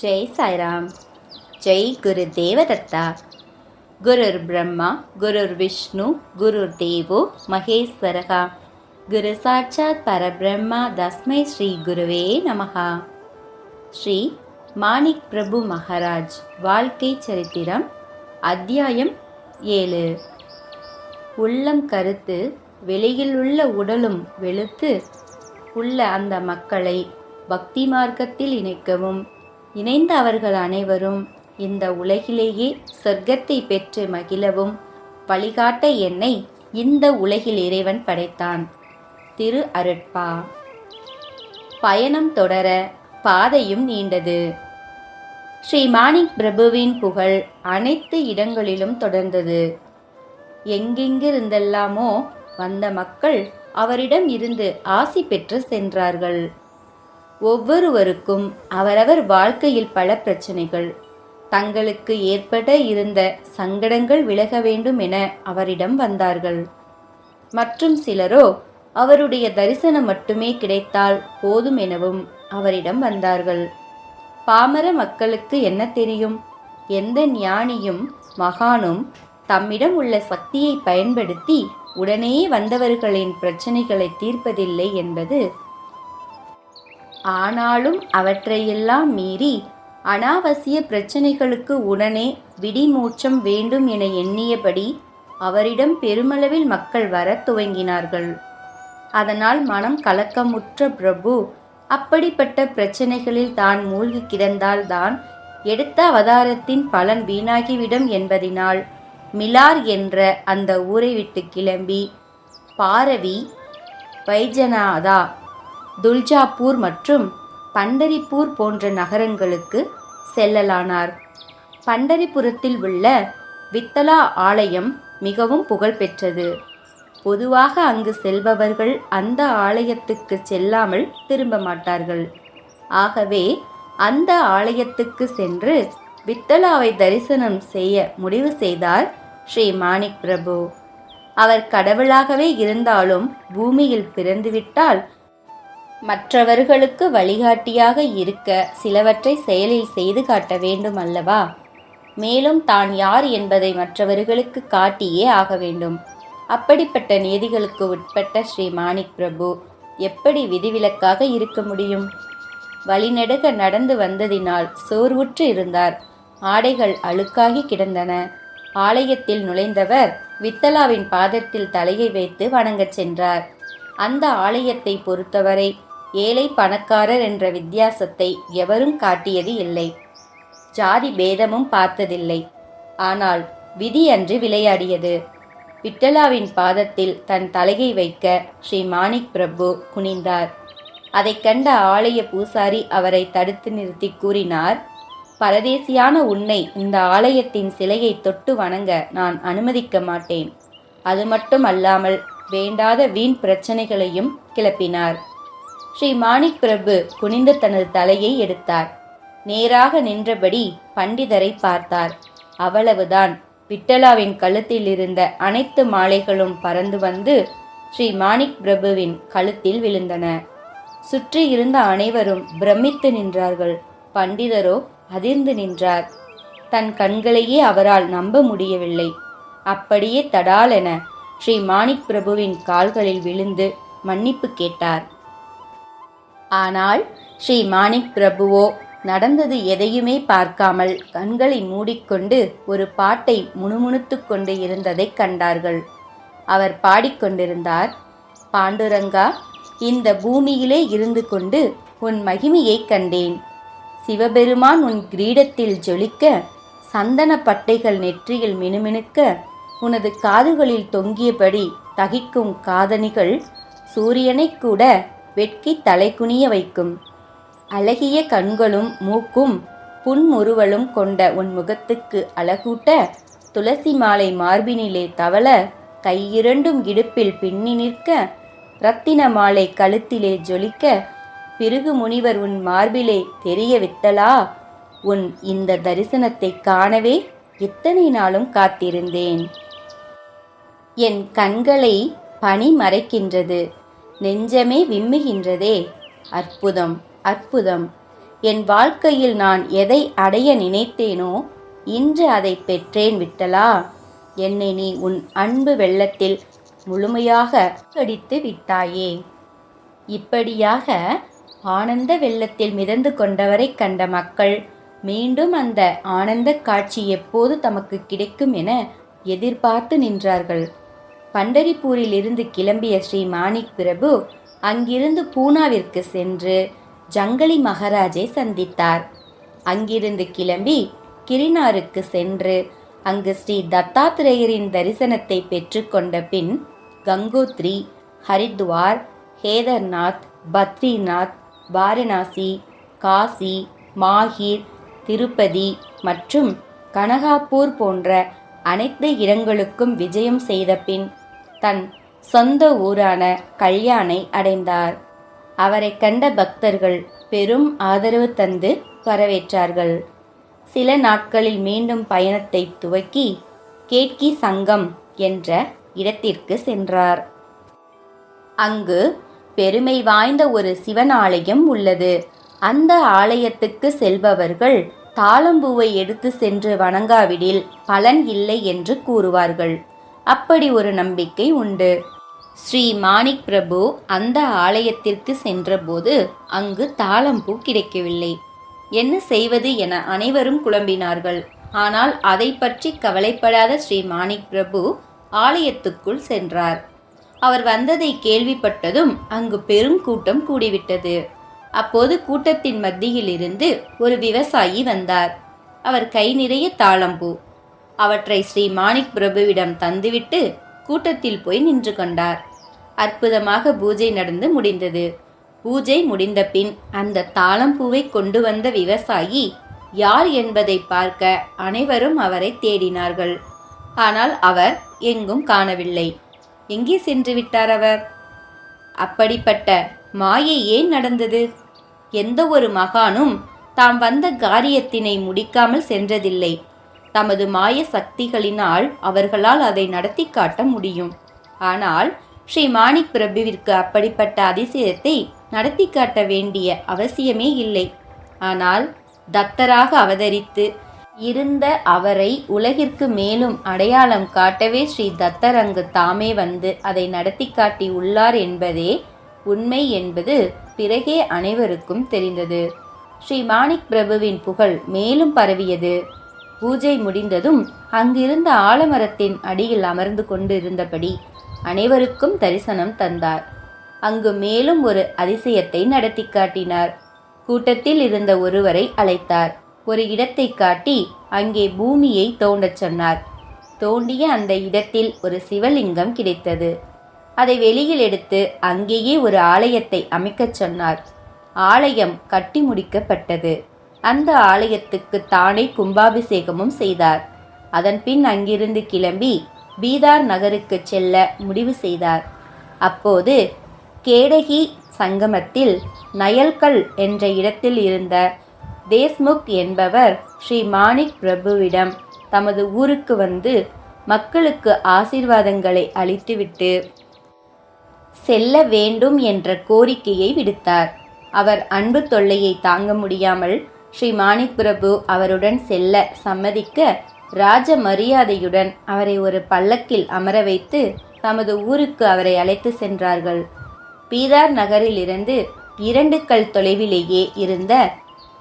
ஜெய் சாய்ராம். ஜெய் குரு தேவதத்தா. குருர் பிரம்மா குருர் விஷ்ணு குருர் தேவோ மகேஸ்வரகா குரு சாட்சாத் பரபிரம்மா தஸ்மை ஸ்ரீ குருவே நமகா ஸ்ரீ மாணிக் பிரபு மகாராஜ் வாழ்க்கை சரித்திரம் அத்தியாயம் ஏழு. உள்ளம் கருத்து வெளியில் உள்ள உடலும் வெளுத்து உள்ள அந்த மக்களை பக்தி மார்க்கத்தில் இணைக்கவும். இணைந்த அவர்கள் அனைவரும் இந்த உலகிலேயே சொர்க்கத்தை பெற்று மகிழவும் வழிகாட்ட என்னை இந்த உலகில் இறைவன் படைத்தான். திரு அருட்பா. பயணம் தொடர பாதையும் நீண்டது. ஸ்ரீ மாணிக் பிரபுவின் புகழ் அனைத்து இடங்களிலும் தொடர்ந்தது. எங்கெங்கிருந்தெல்லாமோ வந்த மக்கள் அவரிடம் இருந்து ஆசி பெற்று சென்றார்கள். ஒவ்வொருவருக்கும் அவரவர் வாழ்க்கையில் பல பிரச்சனைகள். தங்களுக்கு ஏற்பட இருந்த சங்கடங்கள் விலக வேண்டும் என அவரிடம் வந்தார்கள். மற்றும் சிலரோ அவருடைய தரிசனம் மட்டுமே கிடைத்தால் போதும் எனவும் அவரிடம் வந்தார்கள். பாமர மக்களுக்கு என்ன தெரியும்? எந்த ஞானியும் மகானும் தம்மிடம் உள்ள சக்தியை பயன்படுத்தி உடனே வந்தவர்களின் பிரச்சனைகளை தீர்ப்பதில்லை என்பது ஆனாலும் அவற்றையெல்லாம் மீறி அனாவசிய பிரச்சனைகளுக்கு உடனே விடிமூச்சம் வேண்டும் என எண்ணியபடி அவரிடம் பெருமளவில் மக்கள் வரத் துவங்கினார்கள். அதனால் மனம் கலக்கமுற்ற பிரபு அப்படிப்பட்ட பிரச்சனைகளில் தான் மூழ்கி கிடந்தால்தான் எடுத்த அவதாரத்தின் பலன் வீணாகிவிடும் என்பதினால் மிலார் என்ற அந்த ஊரை விட்டு கிளம்பி பாரவி வைஜனாதா துல்ஜாப்பூர் மற்றும் பண்டரிப்பூர் போன்ற நகரங்களுக்கு செல்லலானார். பண்டரிபுரத்தில் உள்ள வித்தலா ஆலயம் மிகவும் புகழ்பெற்றது. பொதுவாக அங்கு செல்பவர்கள் அந்த ஆலயத்துக்கு செல்லாமல் திரும்ப மாட்டார்கள். ஆகவே அந்த ஆலயத்துக்கு சென்று வித்தலாவை தரிசனம் செய்ய முடிவு செய்தார் ஸ்ரீ மாணிக் பிரபு. அவர் கடவுளாகவே இருந்தாலும் பூமியில் பிறந்துவிட்டால் மற்றவர்களுக்கு வழிகாட்டியாக இருக்க சிலவற்றை செயலில் செய்து காட்ட வேண்டும் அல்லவா? மேலும் தான் யார் என்பதை மற்றவர்களுக்கு காட்டியே ஆக வேண்டும். அப்படிப்பட்ட நீதிகளுக்கு உட்பட்ட ஸ்ரீ மாணிக் பிரபு எப்படி விதிவிலக்காக இருக்க முடியும்? வழிநெடுக நடந்து வந்ததினால் சோர்வுற்று இருந்தார். ஆடைகள் அழுக்காகி கிடந்தன. ஆலயத்தில் நுழைந்தவர் வித்தலாவின் பாதத்தில் தலையை வைத்து வணங்கச் சென்றார். அந்த ஆலயத்தை பொறுத்தவரை ஏழை பணக்காரர் என்ற வித்தியாசத்தை எவரும் காட்டியது இல்லை. ஜாதி பேதமும் பார்த்ததில்லை. ஆனால் விதி அன்று விளையாடியது. விட்டலாவின் பாதத்தில் தன் தலையை வைக்க ஸ்ரீ மாணிக் பிரபு குனிந்தார். அதைக் கண்ட ஆலய பூசாரி அவரை தடுத்து நிறுத்தி கூறினார் பரதேசியான உன்னை இந்த ஆலயத்தின் சிலையை தொட்டு வணங்க நான் அனுமதிக்க மாட்டேன். அது மட்டும் அல்லாமல் வேண்டாத வீண் பிரச்சனைகளையும் கிளப்பினார். ஸ்ரீ மாணிக் பிரபு குனிந்து தனது தலையை எடுத்தார். நேராக நின்றபடி பண்டிதரை பார்த்தார். அவ்வளவுதான். விட்டலாவின் கழுத்தில் இருந்த அனைத்து மாலைகளும் பறந்து வந்து ஸ்ரீ மாணிக் பிரபுவின் கழுத்தில் விழுந்தன. சுற்றி இருந்த அனைவரும் பிரமித்து நின்றார்கள். பண்டிதரோ அதிர்ந்து நின்றார். தன் கண்களையே அவரால் நம்ப முடியவில்லை. அப்படியே தடாலென ஸ்ரீ மாணிக் பிரபுவின் கால்களில் விழுந்து மன்னிப்பு கேட்டார். ஆனால் ஸ்ரீ மாணிக் பிரபுவோ நடந்தது எதையுமே பார்க்காமல் கண்களை மூடிக்கொண்டு ஒரு பாட்டை முணுமுணுத்து கொண்டு இருந்ததைக் கண்டார்கள். அவர் பாடிக்கொண்டிருந்தார் பாண்டுரங்கா இந்த பூமியிலே இருந்து கொண்டு உன் மகிமையைக் கண்டேன். சிவபெருமான் உன் கிரீடத்தில் ஜொலிக்க சந்தன பட்டைகள் நெற்றியில் மினுமினுக்க உனது காதுகளில் தொங்கியபடி தகிக்கும் காதணிகள் சூரியனைக் கூட வெட்கி தலைகுனிய வைக்கும். அழகிய கண்களும் மூக்கும் புன்முறுவலும் கொண்ட உன் முகத்துக்கு அழகூட்ட துளசி மாலை மார்பினிலே தவள கையிரண்டும் இடுப்பில் பின்னி நிற்க ரத்தின மாலை கழுத்திலே ஜொலிக்க பிருகு முனிவர் உன் மார்பிலே தெரிய வித்தலா? உன் இந்த தரிசனத்தை காணவே எத்தனை நாளும் காத்திருந்தேன். என் கண்களை பனி மறைக்கின்றது. நெஞ்சமே விம்முகின்றதே. அற்புதம் அற்புதம். என் வாழ்க்கையில் நான் எதை அடைய நினைத்தேனோ இன்று அதை பெற்றேன் விட்டலா? என்னை நீ உன் அன்பு வெள்ளத்தில் முழுமையாக கடித்து விட்டாயே. இப்படியாக ஆனந்த வெள்ளத்தில் மிதந்து கொண்டவரை கண்ட மக்கள் மீண்டும் அந்த ஆனந்த காட்சி எப்போது தமக்கு கிடைக்கும் என எதிர்பார்த்து நின்றார்கள். பண்டரிப்பூரில் இருந்து கிளம்பிய ஸ்ரீ மாணிக் பிரபு அங்கிருந்து பூனாவிற்கு சென்று ஜங்கலி மகாராஜை சந்தித்தார். அங்கிருந்து கிளம்பி கிரினாருக்கு சென்று அங்கு ஸ்ரீ தத்தாத்திரேயரின் தரிசனத்தை பெற்றுக்கொண்ட பின் கங்கோத்ரி ஹரித்வார் கேதர்நாத் பத்ரிநாத் வாரணாசி காசி மாஹிர் திருப்பதி மற்றும் கனகாப்பூர் போன்ற அனைத்து இடங்களுக்கும் விஜயம் செய்த பின் தன் சொந்த ஊரான கல்யாணை அடைந்தார். அவரை கண்ட பக்தர்கள் பெரும் ஆதரவு தந்து வரவேற்றார்கள். சில நாட்களில் மீண்டும் பயணத்தை துவக்கி கேட்கி சங்கம் என்ற இடத்திற்கு சென்றார். அங்கு பெருமை வாய்ந்த ஒரு சிவன் ஆலயம் உள்ளது. அந்த ஆலயத்துக்கு செல்பவர்கள் தாளம்பூவை எடுத்து சென்று வணங்காவிடில் பலன் இல்லை என்று கூறுவார்கள். அப்படி ஒரு நம்பிக்கை உண்டு. ஸ்ரீ மாணிக் பிரபு அந்த ஆலயத்திற்கு சென்றபோது அங்கு தாளம்பூ கிடைக்கவில்லை. என்ன செய்வது என அனைவரும் குழம்பினார்கள். ஆனால் அதை பற்றி கவலைப்படாத ஸ்ரீ மாணிக் பிரபு ஆலயத்துக்குள் சென்றார். அவர் வந்ததை கேள்விப்பட்டதும் அங்கு பெரும் கூட்டம் கூடிவிட்டது. அப்போது கூட்டத்தின் மத்தியிலிருந்து ஒரு விவசாயி வந்தார். அவர் கை நிறைய தாளம்பூ அவற்றை ஸ்ரீ மாணிக் பிரபுவிடம் தந்துவிட்டு கூட்டத்தில் போய் நின்று கொண்டார். அற்புதமாக பூஜை நடந்து முடிந்தது. பூஜை முடிந்த பின் அந்த தாளம்பூவை கொண்டு வந்த விவசாயி யார் என்பதை பார்க்க அனைவரும் அவரை தேடினார்கள். ஆனால் அவர் எங்கும் காணவில்லை. எங்கே சென்று விட்டார் அவர்? அப்படிப்பட்ட மாயை ஏன் நடந்தது? எந்த ஒரு மகானும் தாம் வந்த காரியத்தினை முடிக்காமல் சென்றதில்லை. தமது மாய சக்திகளினால் அவர்களால் அதை நடத்தி காட்ட முடியும். ஆனால் ஸ்ரீ மாணிக் பிரபுவிற்கு அப்படிப்பட்ட அதிசயத்தை நடத்தி காட்ட வேண்டிய அவசியமே இல்லை. ஆனால் தத்தராக அவதரித்து இருந்த அவரை உலகிற்கு மேலும் அடையாளம் காட்டவே ஸ்ரீ தத்தர் அங்கு தாமே வந்து அதை நடத்தி காட்டி உள்ளார் என்பதே உண்மை என்பது பிறகே அனைவருக்கும் தெரிந்தது. ஸ்ரீ மாணிக் பிரபுவின் புகழ் மேலும் பரவியது. பூஜை முடிந்ததும் அங்கிருந்த ஆலமரத்தின் அடியில் அமர்ந்து கொண்டிருந்தபடி அனைவருக்கும் தரிசனம் தந்தார். அங்கு மேலும் ஒரு அதிசயத்தை நடத்தி காட்டினார். கூட்டத்தில் இருந்த ஒருவரை அழைத்தார். ஒரு இடத்தை காட்டி அங்கே பூமியை தோண்டச் சொன்னார். தோண்டிய அந்த இடத்தில் ஒரு சிவலிங்கம் கிடைத்தது. அதை வெளியில் எடுத்து அங்கேயே ஒரு ஆலயத்தை அமைக்கச் சொன்னார். ஆலயம் கட்டி முடிக்கப்பட்டது. அந்த ஆலயத்துக்கு தானே கும்பாபிஷேகமும் செய்தார். அதன் பின் அங்கிருந்து கிளம்பி பீதார் நகருக்கு செல்ல முடிவு செய்தார். அப்போது கேடகி சங்கமத்தில் நயல்கல் என்ற இடத்தில் இருந்த தேஸ்முக் என்பவர் ஸ்ரீ மாணிக் பிரபுவிடம் தமது ஊருக்கு வந்து மக்களுக்கு ஆசீர்வாதங்களை அளித்துவிட்டு செல்ல வேண்டும் என்ற கோரிக்கையை விடுத்தார். அவர் அன்பு தொல்லையை தாங்க முடியாமல் ஸ்ரீ மாணிக் பிரபு அவருடன் செல்ல சம்மதிக்க ராஜ மரியாதையுடன் அவரை ஒரு பல்லக்கில் அமர வைத்து தமது ஊருக்கு அவரை அழைத்து சென்றார்கள். பீதார் நகரிலிருந்து இரண்டு கல் தொலைவிலேயே இருந்த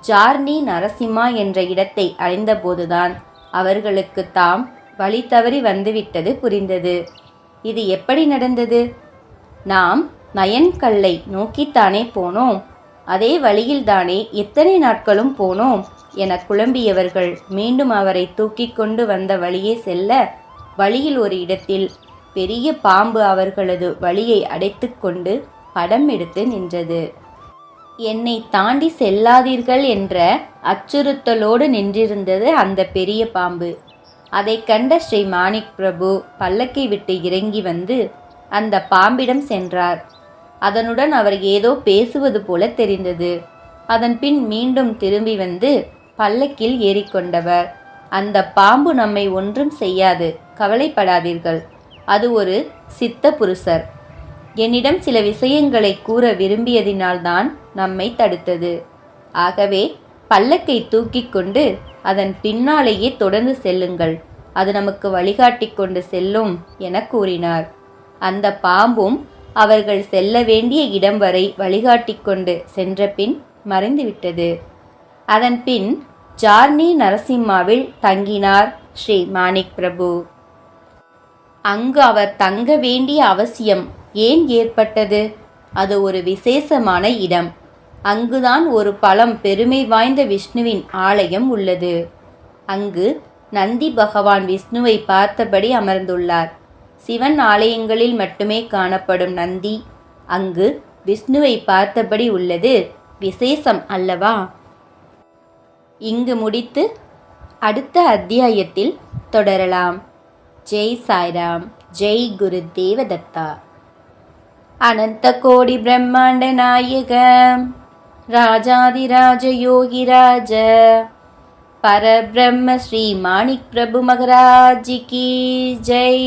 ஜார்னி நரசிம்மா என்ற இடத்தை அடைந்தபோதுதான் அவர்களுக்கு தாம் வழி தவறி வந்துவிட்டது புரிந்தது. இது எப்படி நடந்தது? நாம் நயன்கல்லை நோக்கித்தானே போனோம். அதே வழியில்தானே எத்தனை நாட்களும் போனோம் என குழம்பியவர்கள் மீண்டும் அவரை தூக்கி கொண்டு வந்த வழியே செல்ல வழியில் ஒரு இடத்தில் பெரிய பாம்பு அவர்களது வழியை அடைத்துக்கொண்டு படம் எடுத்து நின்றது. என்னை தாண்டி செல்லாதீர்கள் என்ற அச்சுறுத்தலோடு நின்றிருந்தது அந்த பெரிய பாம்பு. அதை கண்ட ஸ்ரீ மாணிக் பிரபு பல்லக்கை விட்டு இறங்கி வந்து அந்த பாம்பிடம் சென்றார். அதனுடன் அவர் ஏதோ பேசுவது போல தெரிந்தது. அதன் பின் மீண்டும் திரும்பி வந்து பல்லக்கில் ஏறிக்கொண்டவர். அந்த பாம்பு நம்மை ஒன்றும் செய்யாது. கவலைப்படாதீர்கள். அது ஒரு சித்த புருஷர். என்னிடம் சில விஷயங்களை கூற விரும்பியதினால்தான் நம்மை தடுத்தது. ஆகவே பல்லக்கை தூக்கிக் கொண்டு அதன் பின்னாலேயே தொடர்ந்து செல்லுங்கள். அது நமக்கு வழிகாட்டி கொண்டு செல்லும் என கூறினார். அந்த பாம்பும் அவர்கள் செல்ல வேண்டிய இடம் வரை வழிகாட்டி கொண்டு சென்ற பின் மறைந்துவிட்டது. அதன் பின் ஜார்னி நரசிம்மாவில் தங்கினார் ஸ்ரீ மாணிக் பிரபு. அங்கு அவர் தங்க வேண்டிய அவசியம் ஏன் ஏற்பட்டது? அது ஒரு விசேஷமான இடம். அங்குதான் ஒரு பழம் பெருமை வாய்ந்த விஷ்ணுவின் ஆலயம் உள்ளது. அங்கு நந்தி பகவான் விஷ்ணுவை பார்த்தபடி அமர்ந்துள்ளார். சிவன் ஆலயங்களில் மட்டுமே காணப்படும் நந்தி. அங்கு விஷ்ணுவை பார்த்தபடி உள்ளது. விசேஷம் அல்லவா? இங்கு முடித்து அடுத்த அத்தியாயத்தில் தொடரலாம். ஜெய் சாய்ராம் ஜெய் குரு தேவதத்தா. அனந்த கோடி பிரம்மாண்ட நாயகம் ராஜாதிராஜ யோகிராஜ. பரபிரம்ம ஸ்ரீ மாணிக் பிரபு மகராஜ் கி ஜெய்.